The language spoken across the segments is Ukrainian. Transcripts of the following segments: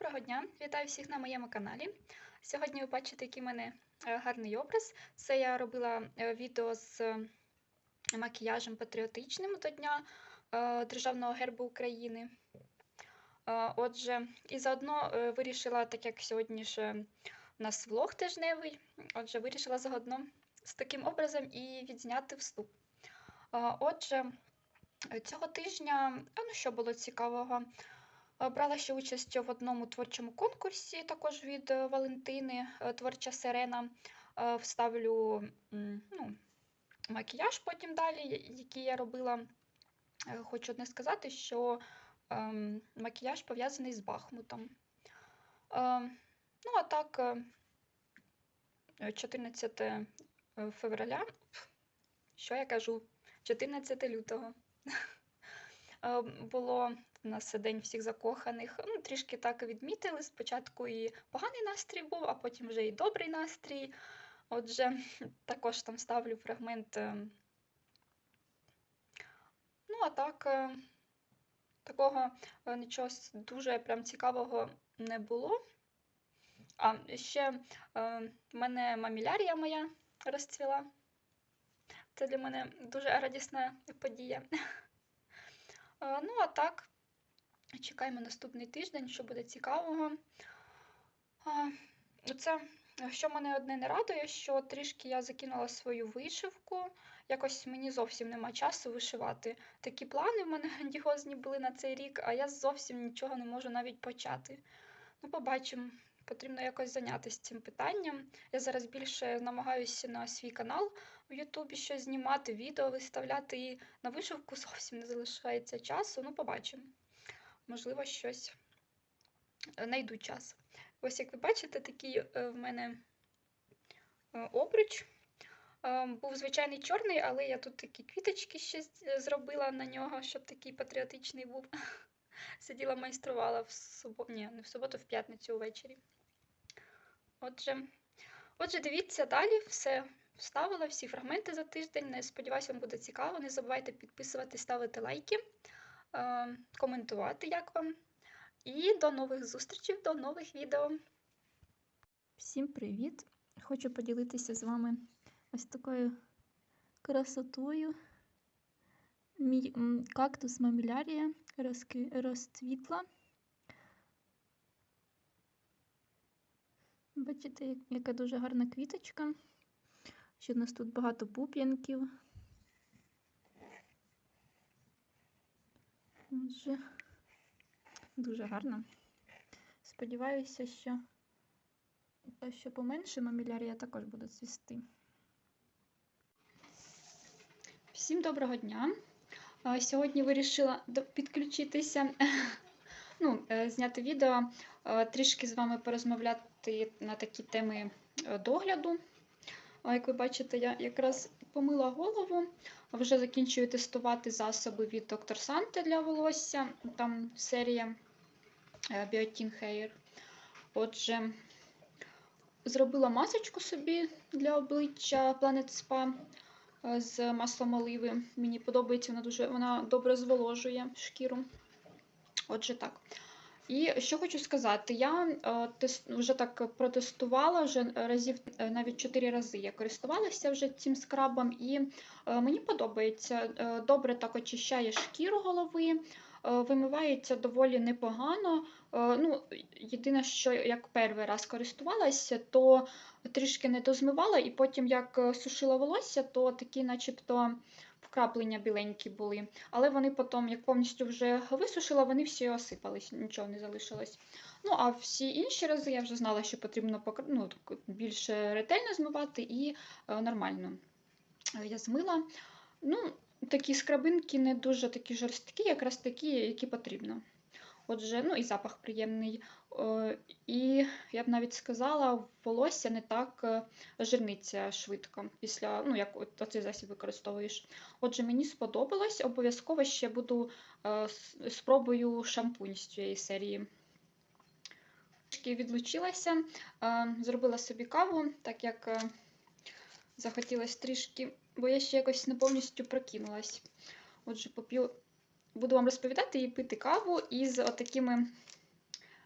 Доброго дня! Вітаю всіх на моєму каналі. Сьогодні ви бачите, який в мене е, гарний образ. Це я робила е, відео з е, макіяжем патріотичним до Дня Державного гербу України. Отже, і заодно вирішила, так як сьогодні ж у нас влог тижневий, отже, вирішила заодно з таким образом і відзняти вступ. Отже, цього тижня, ну що було цікавого? Е, Брала ще участь в одному творчому конкурсі, також від е, Валентини, е, творча сирена. Вставлю ну, макіяж потім далі, який я робила. Хочу одне сказати, що ем, макіяж пов'язаний з Бахмутом. Ну, а так, е, е, 14 е, февраля, що я кажу, 14 лютого. Було у нас день всіх закоханих. Ну, трішки так відмітили. Спочатку і поганий настрій був, а потім вже і добрий настрій. Отже, також там ставлю фрагмент. е, Ну, а так, е, такого е, нічого дуже прям цікавого не було. А ще е, в мене мамілярія моя розцвіла. Це для мене дуже радісна подія. Е, Ну, а так, чекаємо наступний тиждень, що буде цікавого. А, Це, е, що мене одне не радує, що трішки я закинула свою вишивку. Якось мені зовсім нема часу вишивати. Такі плани в мене грандіозні були на цей рік, а я зовсім нічого не можу навіть почати. Ну, побачимо. Потрібно якось зайнятися цим питанням. Я зараз більше намагаюся на свій канал в Ютубі щось знімати, відео виставляти, і на вишивку зовсім не залишається часу. Ну, побачимо. Можливо, щось е, знайду час. Ось як ви бачите, такий е, в мене е, обруч. Був звичайний чорний, але я тут такі квіточки ще зробила на нього, щоб такий патріотичний був. Сиділа, майструвала в суботу, ні, не в суботу, в п'ятницю ввечері. Отже, отже, дивіться далі, все вставила, всі фрагменти за тиждень. Не сподіваюся, вам буде цікаво. Не забувайте підписуватись, ставити лайки, коментувати, як вам. І до нових зустрічей, до нових відео. Всім привіт! Хочу поділитися з вами ось такою красотою. Мій кактус мамілярія розцвітла. Бачите, яка дуже гарна квіточка. Ще в нас тут багато пуп'янків. Отже, дуже гарно. Сподіваюся, що, що поменше мамілярія також буде цвісти. Всім доброго дня! Сьогодні вирішила підключитися, ну, е, зняти відео, трішки з вами порозмовляти на такі теми е, догляду. Як ви бачите, я якраз помила голову, вже закінчую тестувати засоби від Dr. Sante для волосся. Там серія е, Biotin Hair. Отже, зробила масочку собі для обличчя Planet Spa е, з маслом оливи. Мені подобається, вона дуже вона добре зволожує шкіру. Отже, так. І що хочу сказати, я е, тес- вже так протестувала вже разів е, навіть чотири рази. Я користувалася вже цим скрабом, і е, мені подобається. Е, Добре так очищає шкіру голови, е, вимивається доволі непогано. Е, Ну, єдине, що як перший раз користувалася, то трішки не дозмивала, і потім як е, сушила волосся, то такі, начебто, вкраплення біленькі були. Але вони потім, як повністю вже висушила, вони всі осипались, нічого не залишилось. Ну, а всі інші рази я вже знала, що потрібно ну, так, більш ретельно змивати і е, нормально е, я змила. Ну, такі скрабинки не дуже такі жорсткі, якраз такі, які потрібно. Отже, ну і запах приємний. Е, І я б навіть сказала, волосся не так е, жирниться швидко після, ну, як от цей засіб використовуєш. Отже, мені сподобалось. Обов'язково ще буду е, спробую шампунь з цієї серії. Трішки відлучилася, зробила собі каву, так як захотілося трішки, бо я ще якось не повністю прокинулась. Отже, поп'ю, буду вам розповідати і пити каву із отакими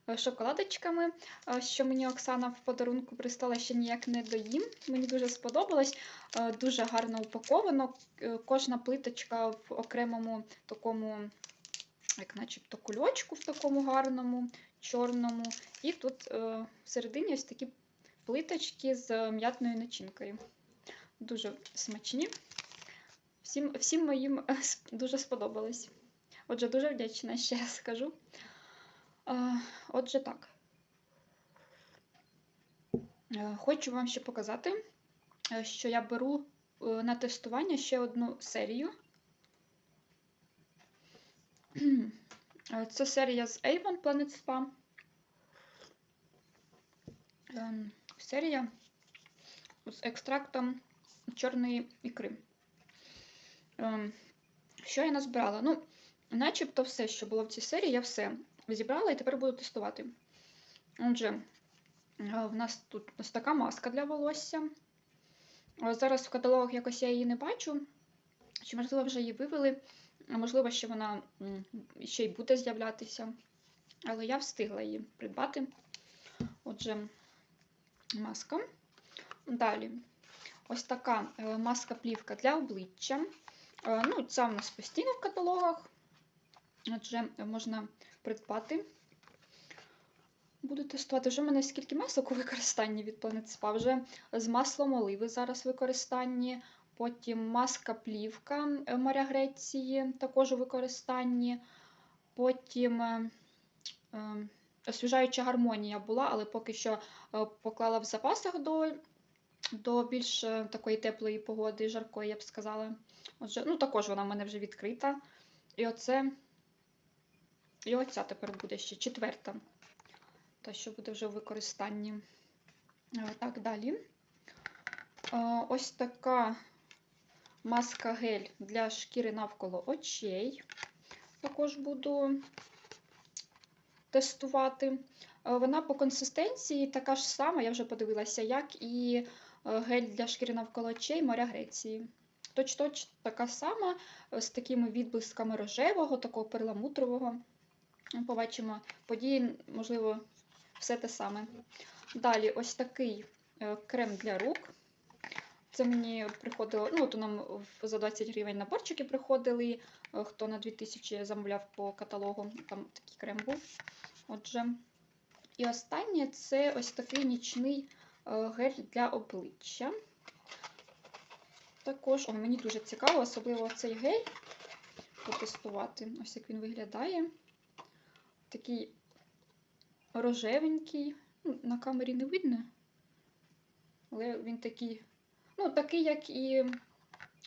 е, шоколадочками, е, що мені Оксана в подарунку прислала, ще ніяк не доїм. Мені дуже сподобалось. Е, Дуже гарно упаковано. Кожна плиточка в окремому такому, як начебто, кульочку в такому гарному, чорному. І тут всередині ось такі плиточки з м'ятною начинкою. Дуже смачні. Всім, всім моїм е, дуже сподобались. Отже, дуже вдячна, ще раз скажу. Отже, так. Е, Хочу вам ще показати, е, що я беру на тестування ще одну серію. Це серія з Avon Planet Spa. Ем, Серія з екстрактом чорної ікри. Ем, Що я назбирала? Ну, начебто все, що було в цій серії, я все зібрала і тепер буду тестувати. Отже, е, в нас тут ось така маска для волосся. Е, Зараз в каталогах якось я її не бачу. Чи, можливо, вже її вивели, а можливо, ще вона ще й буде з'являтися. Але я встигла її придбати. Отже, маска. Далі, ось така е, маска-плівка для обличчя. Е, Ну, ця в нас постійно в каталогах. Отже, можна придбати. Буду тестувати. Вже в мене скільки масок у використанні від Planet Spa. Вже з маслом оливи зараз використанні. Потім маска плівка е, моря Греції також у використанні. Потім освіжаюча гармонія була, але поки що поклала в запасах до, до більш е, такої теплої погоди, жаркої, я б сказала. Отже, ну також вона в мене вже відкрита. І оце. І оця тепер буде ще четверта. Та, що буде вже в використанні. Е, Так, далі. Е, Ось така маска гель для шкіри навколо очей. Також буду тестувати. Вона по консистенції така ж сама, я вже подивилася, як і гель для шкіри навколо очей моря Греції. Точ-точ така сама, е, з такими відблисками рожевого, такого перламутрового. Побачимо події, можливо, все те саме. Далі ось такий е, крем для рук. Це мені приходило, ну, то нам за 20 гривень наборчики приходили. е, Хто на 2000 замовляв по каталогу, там такий крем був. Отже. І останнє це ось такий нічний е, гель для обличчя. Також, о, мені дуже цікаво, особливо цей гель потестувати. Ось як він виглядає. Такий рожевенький. Ну, на камері не видно. Але він такий, ну, такий, як і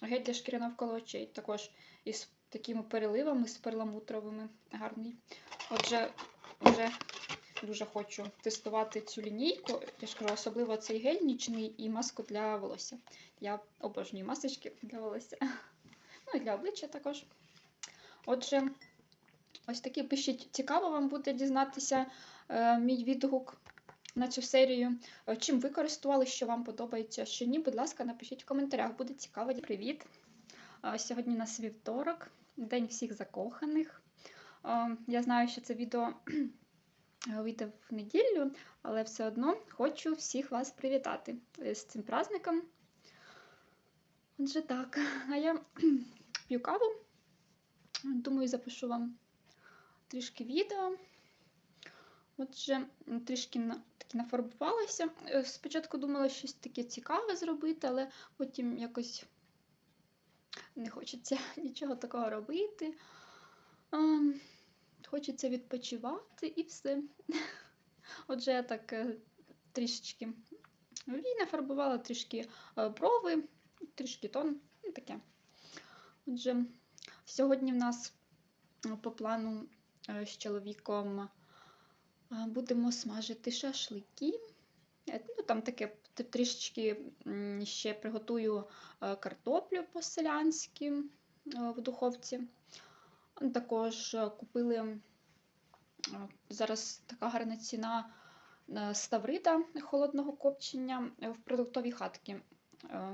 гель для шкіри навколо очей. Також із такими переливами, з перламутровими. Гарний. Отже, вже дуже хочу тестувати цю лінійку. Я ж кажу, особливо цей гель нічний і маску для волосся. Я обожнюю масочки для волосся. Ну і для обличчя також. Отже, ось такі пишіть, цікаво вам буде дізнатися е, мій відгук на цю серію. Е, Чим ви користували, що вам подобається, що ні, будь ласка, напишіть в коментарях, буде цікаво. Привіт! Е, Сьогодні у нас вівторок, День всіх закоханих. Е, Я знаю, що це відео вийде в неділю, але все одно хочу всіх вас привітати е, з цим праздником. Отже, так, а я п'ю каву. Думаю, запишу вам трішки відео. Отже, трішки на, таки нафарбувалася. Е, Спочатку думала щось таке цікаве зробити, але потім якось не хочеться нічого такого робити. Хочеться відпочивати і все. Отже, я так е, трішечки вій нафарбувала, трішки е, брови, трішки тон, і таке. Отже, сьогодні в нас е, по плану з чоловіком будемо смажити шашлики. Ну, там таке трішечки ще приготую картоплю по-селянськи в духовці. Також е, купили е, зараз така гарна ціна е, ставрида холодного копчення в продуктовій хатці. Е,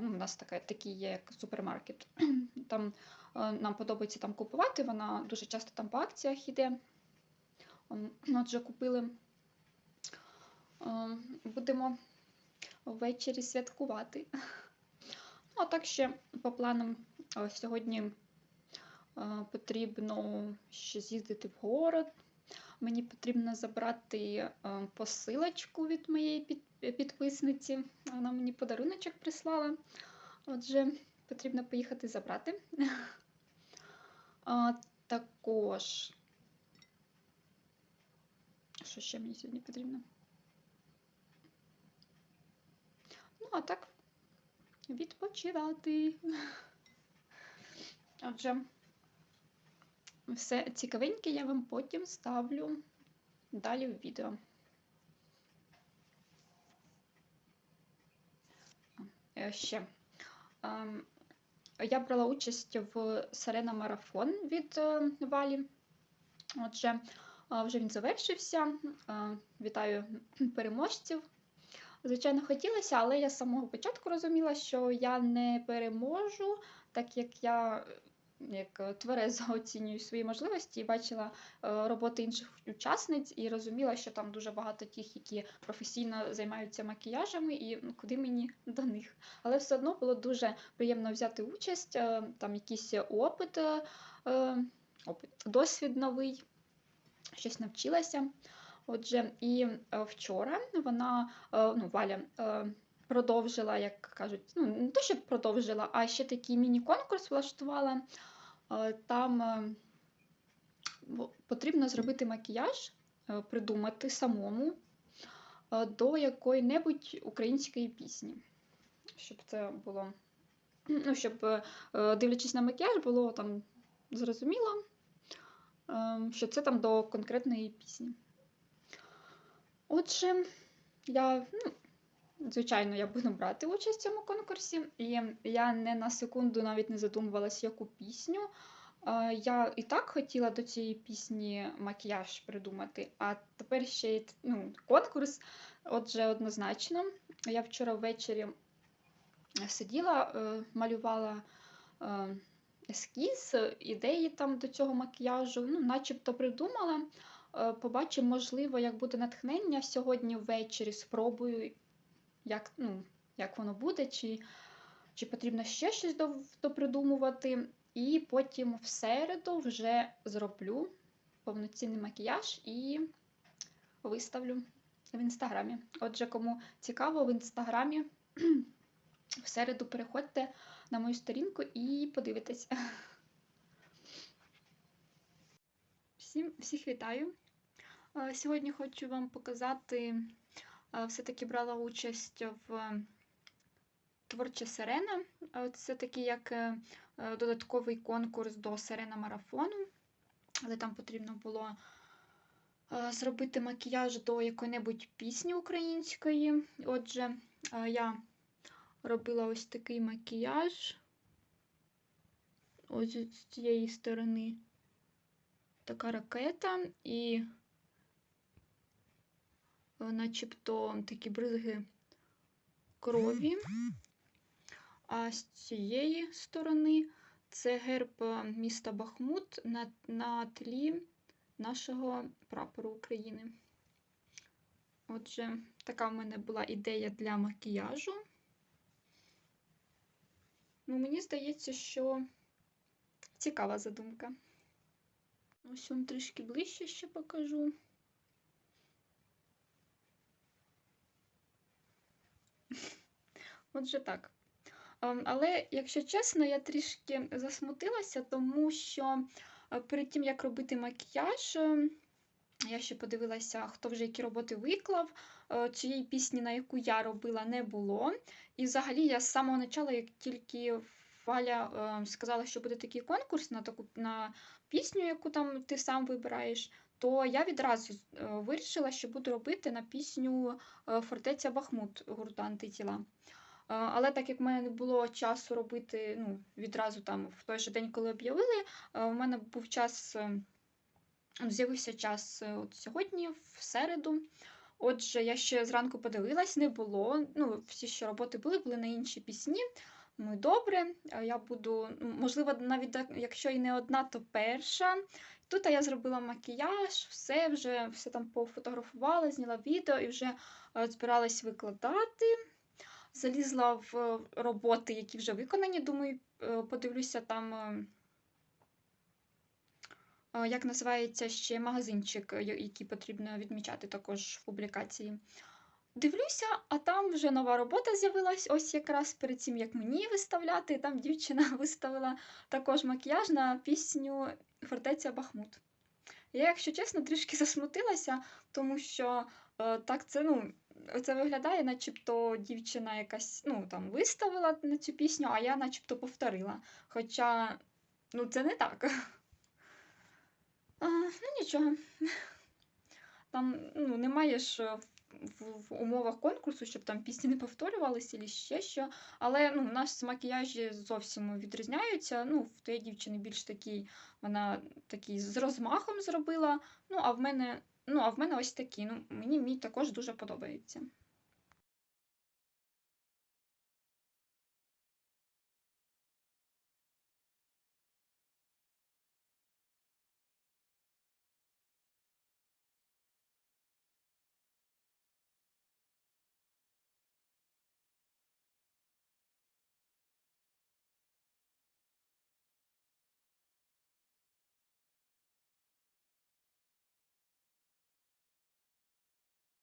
Ну, у нас така, такий є як супермаркет. Там нам подобається там купувати, вона дуже часто там по акціях йде. Отже, купили Будемо ввечері святкувати. Ну, а так ще по планам сьогодні потрібно ще з'їздити в город. Мені потрібно забрати посилочку від моєї підписниці. Вона мені подаруночок прислала. Отже, потрібно поїхати забрати. Також. Що ще мені сьогодні потрібно? Ну, а так, відпочивати. Отже, все цікавеньке я вам потім ставлю далі в відео. Е, Ще. Ем, Я брала участь в Сарена Марафон від е, Валі. Отже, вже він завершився. Е, Вітаю переможців. Звичайно, хотілося, але я з самого початку розуміла, що я не переможу, так як я е, як е, тверезо оцінюю свої можливості і бачила е, роботи інших учасниць і розуміла, що там дуже багато тих, які професійно займаються макіяжами, і ну, куди мені до них. Але все одно було дуже приємно взяти участь, е, там якийсь опит, опит, досвід новий, щось навчилася. Отже, і вчора вона, ну, Валя, продовжила, як кажуть, ну, не то, що продовжила, а ще такий міні-конкурс влаштувала. Е, Там е, потрібно зробити макіяж, е, придумати самому до якої-небудь української пісні. Щоб це було, ну, щоб, дивлячись на макіяж, було там зрозуміло, що це там до конкретної пісні. Отже, я, ну, звичайно, я буду брати участь в цьому конкурсі, і я не на секунду навіть не задумувалась, яку пісню. Е, Я і так хотіла до цієї пісні макіяж придумати, а тепер ще й ну, конкурс. Отже, однозначно, я вчора ввечері сиділа, е, малювала е, ескіз, ідеї там до цього макіяжу, ну, начебто придумала. Побачимо, можливо, як буде натхнення сьогодні ввечері. Спробую, як, ну, як воно буде, чи, чи потрібно ще щось допридумувати. І потім в середу вже зроблю повноцінний макіяж і виставлю в інстаграмі. Отже, кому цікаво, в інстаграмі в середу переходьте на мою сторінку і подивитесь. Всім, всіх вітаю. Е, Сьогодні хочу вам показати, все-таки брала участь в Творча сирена. Е, Це такий як е, е, додатковий конкурс до сирена марафону, але там потрібно було е, зробити макіяж до якої-небудь пісні української. Отже, е, я робила ось такий макіяж. Ось з цієї сторони така ракета і е, начебто такі бризги крові. А з цієї сторони це герб е, міста Бахмут на, на тлі нашого прапору України. Отже, така в мене була ідея для макіяжу. Ну, мені здається, що цікава задумка. Ось вам трішки ближче ще покажу. Отже, так. Ем, Але, якщо чесно, я трішки засмутилася, тому що е, перед тим, як робити макіяж, е, я ще подивилася, хто вже які роботи виклав. Е, Цієї пісні, на яку я робила, не було. І взагалі я з самого початку, як тільки Валя сказала, що буде такий конкурс на таку на пісню, яку там ти сам вибираєш, то я відразу вирішила, що буду робити на пісню Фортеця Бахмут гурту антитіла. Але так як в мене не було часу робити ну, відразу там в той же день, коли об'явили, е, в мене був час, е, з'явився час е, от сьогодні, в середу. Отже, я ще зранку подивилась, не було. Ну, всі ще роботи були, були на інші пісні. Ну добре, я буду, можливо, навіть якщо і не одна, то перша. Тут я зробила макіяж, все вже все там пофотографувала, зняла відео і вже збиралась викладати. Залізла в е, роботи, які вже виконані. Думаю, е, подивлюся там, е, як називається ще магазинчик, який потрібно відмічати також в публікації. Дивлюся, а там вже нова робота з'явилась, ось якраз перед тим, як мені виставляти. Там дівчина виставила також макіяж на пісню Фортеця Бахмут. Я, якщо чесно, трішки засмутилася, тому що так це, ну, це виглядає, начебто дівчина якась ну, там, виставила на цю пісню, а я начебто повторила. Хоча ну, це не так. А, ну нічого. Там ну, немає ж в, в умовах конкурсу, щоб там пісні не повторювалися чи ще що. Але ну, нас макіяжі зовсім відрізняються. Ну, в тієї дівчини більш такий, вона такий з розмахом зробила. Ну, а в мене, ну, а в мене ось такі. Ну, мені мій також дуже подобається.